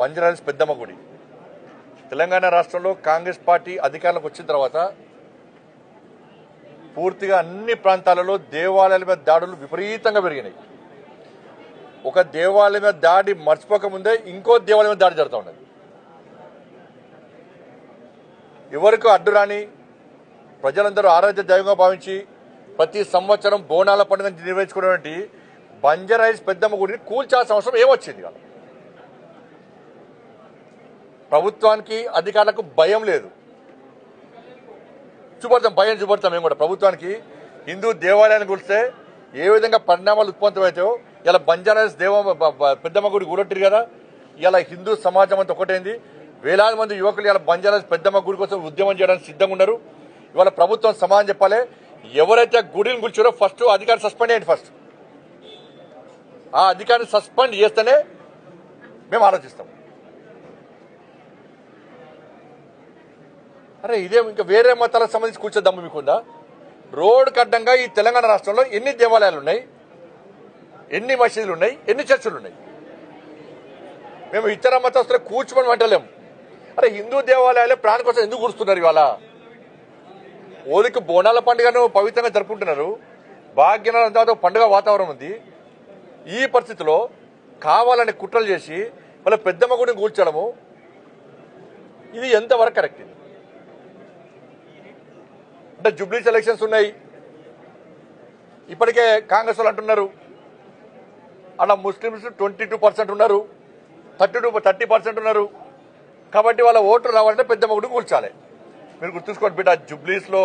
బంజరాయిల్స్ పెద్దమ్మ గుడి తెలంగాణ రాష్ట్రంలో కాంగ్రెస్ పార్టీ అధికారంలోకి వచ్చిన తర్వాత పూర్తిగా అన్ని ప్రాంతాలలో దేవాలయాల మీద దాడులు విపరీతంగా పెరిగినాయి. ఒక దేవాలయం మీద దాడి మర్చిపోక ముందే ఇంకో దేవాలయం మీద దాడి జరుగుతూ ఉన్నది. ఎవరికి అడ్డు రాని ప్రజలందరూ ఆరాధ్య దైవంగా భావించి ప్రతి సంవత్సరం బోనాల పండుగ నిర్వహించుకున్నటువంటి బంజరాయిల్స్ పెద్దమ్మ గుడిని కూల్చాల్సిన అవసరం ఏమొచ్చింది కదా ప్రభుత్వానికి అధికారులకు భయం లేదు. చూపడతాం భయం చూపడతాం మేము కూడా ప్రభుత్వానికి. హిందూ దేవాలయాన్ని గురిస్తే ఏ విధంగా పరిణామాలు ఉత్పన్నమవుతాయో ఇలా బంజారాస్ దేవ పెద్దమ్మ గుడి కూడొట్టిరు కదా ఇలా హిందూ సమాజం అంతా ఒకటైంది. వేలాది మంది యువకులు ఇలా బంజారాస్ పెద్దమ్మ గుడి కోసం ఉద్యమం చేయడానికి సిద్ధంగా ఉన్నారు. ఇవాళ ప్రభుత్వం సమాధానం చెప్పాలి. ఎవరైతే గుడిని కూర్చారో ఫస్ట్ అధికారి సస్పెండ్ చేయండి ఫస్ట్. ఆ అధికారిని సస్పెండ్ చేస్తేనే మేము ఆలోచిస్తాం. అరే ఇదే ఇంకా వేరే మతాలకు సంబంధించి కూర్చోద్దాము మీకుందా? రోడ్ అడ్డంగా ఈ తెలంగాణ రాష్ట్రంలో ఎన్ని దేవాలయాలు ఉన్నాయి ఎన్ని మసీదులు ఉన్నాయి ఎన్ని చర్చిలు ఉన్నాయి మేము ఇతర మతస్తులు కూర్చోమని అంటలేము అరే హిందూ దేవాలయాలు ప్రాణ కోసం ఎందుకు కూర్చున్నారు ఇవాళ? ఓలికి బోనాల పండుగను పవిత్రంగా జరుపుకుంటున్నారు. భాగ్యనగరం తర్వాత పండుగ వాతావరణం ఉంది. ఈ పరిస్థితిలో కావాలని కుట్రలు చేసి వాళ్ళ పెద్దమ్మ గుడిని కూర్చోడము ఇది ఎంతవరకు కరెక్ట్? ఇది అంటే జూబ్లీస్ ఎలక్షన్స్ ఉన్నాయి. ఇప్పటికే కాంగ్రెస్ వాళ్ళు అంటున్నారు. అలా ముస్లిమ్స్ ట్వంటీ టూ పర్సెంట్ ఉన్నారు. థర్టీ టూ థర్టీ పర్సెంట్ ఉన్నారు. కాబట్టి వాళ్ళ ఓట్లు రావాలంటే పెద్ద మొగుడు కూల్చాలి. మీరు గుర్తుంచుకోండి బిడ్డ జుబ్లీస్లో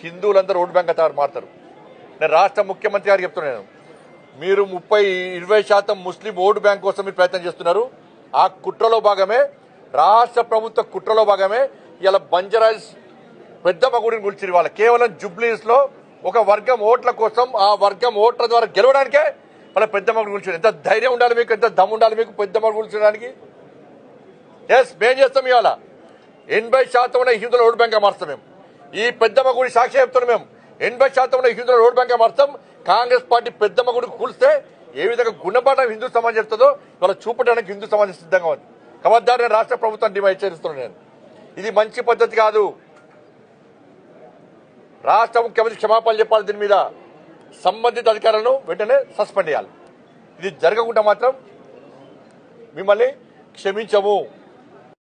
హిందువులందరూ ఓటు బ్యాంక్ తారు మారుతారు. నేను రాష్ట్ర ముఖ్యమంత్రి గారు చెప్తున్నాను మీరు ముప్పై ఇరవై శాతం ముస్లిం ఓటు బ్యాంక్ కోసం మీరు ప్రయత్నం చేస్తున్నారు. ఆ కుట్రలో భాగమే రాష్ట్ర ప్రభుత్వ కుట్రలో భాగమే ఇలా బంజరాజ్ పెద్దమ్మ గుడిని కూల్చిరు వాళ్ళ. కేవలం జుబ్లీస్లో ఒక వర్గం ఓట్ల కోసం ఆ వర్గం ఓట్ల ద్వారా గెలవడానికే వాళ్ళ పెద్దమ్మ గుడి కూల్చారు ఎంత ధైర్యం ఉండాలి మీకు? ఎంత దమ్ ఉండాలి మీకు పెద్దమ్మ కూల్చడానికి ఎస్ మేం చేస్తాం ఇవాళ. ఎనభై శాతం ఉన్న హిందువుల ఓటు బ్యాంక్ మారుస్తాం మేము. ఈ పెద్దమ్మ గుడి సాక్షి చెప్తున్నాం మేము. ఎనభై శాతం ఉన్న హిందువుల ఓటు బ్యాంక్ మారుస్తాం. కాంగ్రెస్ పార్టీ పెద్దమ్మ గుడి కూల్స్తే ఏ విధంగా గుణపాఠం హిందూ సమాజం చెప్తుందో ఇవాళ చూపడానికి హిందూ సమాజం సిద్ధంగా ఉంది. కబద్దారు రాష్ట్ర ప్రభుత్వం డిమాండ్ చేస్తున్నాను నేను. ఇది మంచి పద్ధతి కాదు. రాష్ట్ర ముఖ్యమంత్రి క్షమాపణ చెప్పాలి దీని మీద సంబంధిత అధికారులను వెంటనే సస్పెండ్ చేయాలి. ఇది జరగకుండా మాత్రం మిమ్మల్ని క్షమించము.